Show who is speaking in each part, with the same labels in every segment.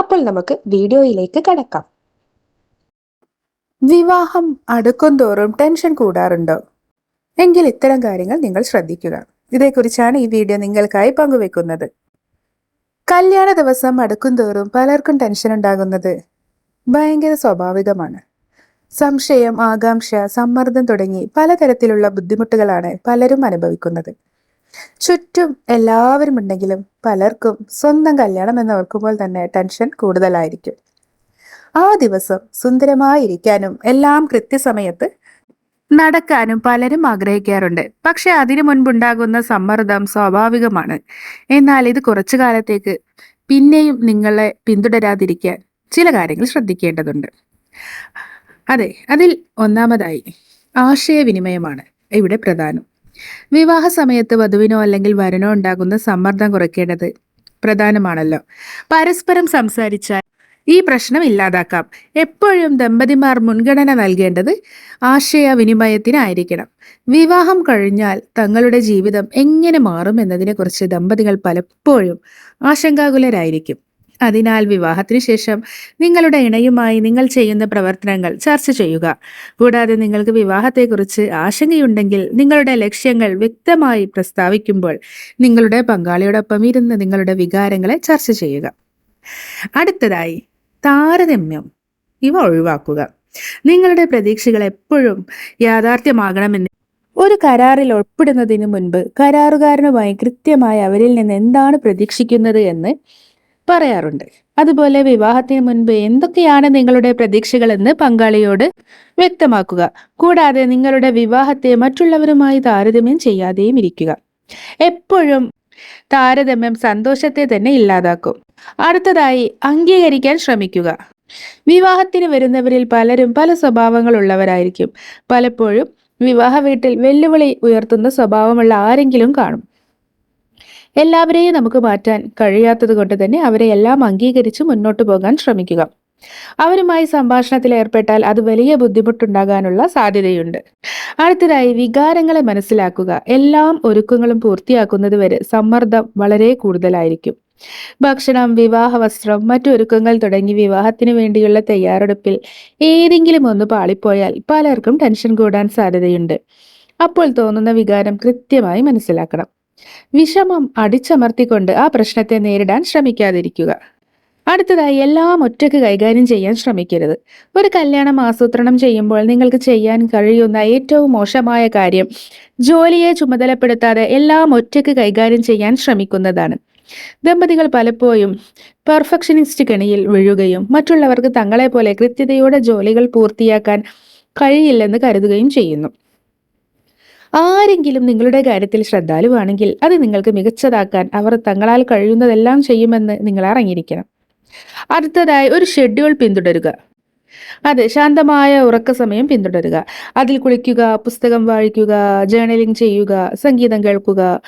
Speaker 1: അപ്പോൾ നമുക്ക് വീഡിയോയിലേക്ക് കടക്കാം.
Speaker 2: വിവാഹം അടുക്കും തോറും ടെൻഷൻ കൂടാറുണ്ടോ? എങ്കിൽ ഇത്തരം കാര്യങ്ങൾ നിങ്ങൾ ശ്രദ്ധിക്കുക. ഇതേക്കുറിച്ചാണ് ഈ വീഡിയോ നിങ്ങൾക്കായി പങ്കുവെക്കുന്നത്. കല്യാണ ദിവസം അടുക്കും തോറും പലർക്കും ടെൻഷൻ ഉണ്ടാകുന്നത് ഭയങ്കര സ്വാഭാവികമാണ്. സംശയം ആകാംക്ഷ സമ്മർദ്ദം തുടങ്ങി പലതരത്തിലുള്ള ബുദ്ധിമുട്ടുകളാണ് പലരും അനുഭവിക്കുന്നത്. ചുറ്റും എല്ലാവരും ഉണ്ടെങ്കിലും പലർക്കും സ്വന്തം കല്യാണം എന്ന് ഓർക്കുമ്പോൾ തന്നെ ടെൻഷൻ കൂടുതലായിരിക്കും. ആ ദിവസം സുന്ദരമായിരിക്കാനും എല്ലാം കൃത്യസമയത്ത് നടക്കാനും പലരും ആഗ്രഹിക്കാറുണ്ട്. പക്ഷെ അതിനു മുൻപുണ്ടാകുന്ന സമ്മർദ്ദം സ്വാഭാവികമാണ്. എന്നാൽ ഇത് കുറച്ചു കാലത്തേക്ക് പിന്നെയും നിങ്ങളെ പിന്തുടരാതിരിക്കാൻ ചില കാര്യങ്ങൾ ശ്രദ്ധിക്കേണ്ടതുണ്ട്. അതെ അതിൽ ഒന്നാമതായി ആശയവിനിമയമാണ് ഇവിടെ പ്രധാനം. വിവാഹ സമയത്ത് വധുവിനോ അല്ലെങ്കിൽ വരനോ ഉണ്ടാകുന്ന സമ്മർദ്ദം കുറയ്ക്കേണ്ടത് പ്രധാനമാണല്ലോ. പരസ്പരം സംസാരിച്ചാൽ ഈ പ്രശ്നം ഇല്ലാതാക്കാം. എപ്പോഴും ദമ്പതിമാർ മുൻഗണന നൽകേണ്ടത് ആശയവിനിമയത്തിനായിരിക്കണം. വിവാഹം കഴിഞ്ഞാൽ തങ്ങളുടെ ജീവിതം എങ്ങനെ മാറും എന്നതിനെക്കുറിച്ച് ദമ്പതികൾ പലപ്പോഴും ആശങ്കാകുലരായിരിക്കും. അതിനാൽ വിവാഹത്തിന് ശേഷം നിങ്ങളുടെ ഇണയുമായി നിങ്ങൾ ചെയ്യുന്ന പ്രവർത്തനങ്ങൾ ചർച്ച ചെയ്യുക. കൂടാതെ നിങ്ങൾക്ക് വിവാഹത്തെക്കുറിച്ച് ആശങ്കയുണ്ടെങ്കിൽ നിങ്ങളുടെ ലക്ഷ്യങ്ങൾ വ്യക്തമായി പ്രസ്താവിക്കുമ്പോൾ നിങ്ങളുടെ പങ്കാളിയോടൊപ്പം ഇരുന്ന് നിങ്ങളുടെ വികാരങ്ങളെ ചർച്ച ചെയ്യുക. അടുത്തതായി താരതമ്യം. ഇവ ഒഴിവാക്കുക. നിങ്ങളുടെ പ്രതീക്ഷകൾ എപ്പോഴും യാഥാർത്ഥ്യമാകണമെന്ന്. ഒരു കരാറിൽ ഉൾപ്പെടുന്നതിന് മുൻപ് കരാറുകാരനുമായി കൃത്യമായി അവരിൽ നിന്ന് എന്താണ് പ്രതീക്ഷിക്കുന്നത് എന്ന് പറയാറുണ്ട്. അതുപോലെ വിവാഹത്തിന് മുൻപ് എന്തൊക്കെയാണ് നിങ്ങളുടെ പ്രതീക്ഷകളെന്ന് പങ്കാളിയോട് വ്യക്തമാക്കുക. കൂടാതെ നിങ്ങളുടെ വിവാഹത്തെ മറ്റുള്ളവരുമായി താരതമ്യം ചെയ്യാതെയും ഇരിക്കുക. എപ്പോഴും താരതമ്യം സന്തോഷത്തെ തന്നെ ഇല്ലാതാക്കും. അടുത്തതായി അംഗീകരിക്കാൻ ശ്രമിക്കുക. വിവാഹത്തിന് വരുന്നവരിൽ പലരും പല സ്വഭാവങ്ങളുള്ളവരായിരിക്കും. പലപ്പോഴും വിവാഹ വീട്ടിൽ വെല്ലുവിളി ഉയർത്തുന്ന സ്വഭാവമുള്ള ആരെങ്കിലും കാണും. എല്ലാവരെയും നമുക്ക് മാറ്റാൻ കഴിയാത്തത് കൊണ്ട് തന്നെ അവരെ എല്ലാം അംഗീകരിച്ച് മുന്നോട്ട് പോകാൻ ശ്രമിക്കുക. അവരുമായി സംഭാഷണത്തിൽ ഏർപ്പെട്ടാൽ അത് വലിയ ബുദ്ധിമുട്ടുണ്ടാകാനുള്ള സാധ്യതയുണ്ട്. അടുത്തതായി വികാരങ്ങളെ മനസ്സിലാക്കുക. എല്ലാം ഒരുക്കങ്ങളും പൂർത്തിയാക്കുന്നത് വരെ സമ്മർദ്ദം വളരെ കൂടുതലായിരിക്കും. ഭക്ഷണം വിവാഹ വസ്ത്രം മറ്റൊരുക്കങ്ങൾ തുടങ്ങി വിവാഹത്തിന് വേണ്ടിയുള്ള തയ്യാറെടുപ്പിൽ ഏതെങ്കിലും ഒന്ന് പാളിപ്പോയാൽ പലർക്കും ടെൻഷൻ കൂടാൻ സാധ്യതയുണ്ട്. അപ്പോൾ തോന്നുന്ന വികാരം കൃത്യമായി മനസ്സിലാക്കണം. വിഷമം അടിച്ചമർത്തിക്കൊണ്ട് ആ പ്രശ്നത്തെ നേരിടാൻ ശ്രമിക്കാതിരിക്കുക. അടുത്തതായി എല്ലാം ഒറ്റയ്ക്ക് കൈകാര്യം ചെയ്യാൻ ശ്രമിക്കരുത്. ഒരു കല്യാണം ആസൂത്രണം ചെയ്യുമ്പോൾ നിങ്ങൾക്ക് ചെയ്യാൻ കഴിയുന്ന ഏറ്റവും മോശമായ കാര്യം ജോലിയെ ചുമതലപ്പെടുത്താതെ എല്ലാം ഒറ്റയ്ക്ക് കൈകാര്യം ചെയ്യാൻ ശ്രമിക്കുന്നതാണ്. ദമ്പതികൾ പലപ്പോഴും പെർഫെക്ഷനിസ്റ്റ് കെണിയിൽ വീഴുകയും മറ്റുള്ളവർക്ക് തങ്ങളെ പോലെ കൃത്യതയോടെ ജോലികൾ പൂർത്തിയാക്കാൻ കഴിയില്ലെന്ന് കരുതുകയും ചെയ്യുന്നു. ആരെങ്കിലും നിങ്ങളുടെ കാര്യത്തിൽ ശ്രദ്ധാലുവാണെങ്കിൽ അത് നിങ്ങൾക്ക് മികച്ചതാക്കാൻ അവർ തങ്ങളാൽ കഴിയുന്നതെല്ലാം ചെയ്യുമെന്ന് നിങ്ങൾ അറിഞ്ഞിരിക്കണം. അടുത്തതായി ഒരു ഷെഡ്യൂൾ പിന്തുടരുക. അതെ ശാന്തമായ ഉറക്ക സമയം പിന്തുടരുക. അതിൽ കുളിക്കുക പുസ്തകം വായിക്കുക ജേണലിംഗ് ചെയ്യുക സംഗീതം കേൾക്കുക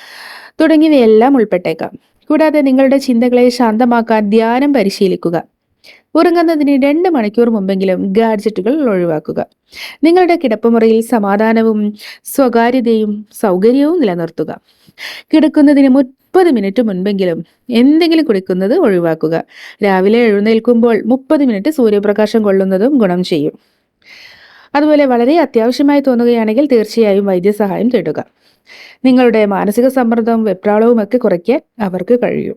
Speaker 2: തുടങ്ങിയവയെല്ലാം ഉൾപ്പെട്ടേക്കാം. കൂടാതെ നിങ്ങളുടെ ചിന്തകളെ ശാന്തമാക്കാൻ ധ്യാനം പരിശീലിക്കുക. ഉറങ്ങുന്നതിന് രണ്ട് മണിക്കൂർ മുമ്പെങ്കിലും ഗാഡ്ജറ്റുകൾ ഒഴിവാക്കുക. നിങ്ങളുടെ കിടപ്പുമുറിയിൽ സമാധാനവും സ്വകാര്യതയും സൗകര്യവും നിലനിർത്തുക. കിടക്കുന്നതിന് മുപ്പത് മിനിറ്റ് മുൻപെങ്കിലും എന്തെങ്കിലും കുടിക്കുന്നത് ഒഴിവാക്കുക. രാവിലെ എഴുന്നേൽക്കുമ്പോൾ മുപ്പത് മിനിറ്റ് സൂര്യപ്രകാശം കൊള്ളുന്നതും ഗുണം ചെയ്യും. അതുപോലെ വളരെ അത്യാവശ്യമായി തോന്നുകയാണെങ്കിൽ തീർച്ചയായും വൈദ്യസഹായം തേടുക. നിങ്ങളുടെ മാനസിക സമ്മർദ്ദവും വെപ്രാളവും ഒക്കെ കുറയ്ക്കാൻ അവർക്ക് കഴിയും.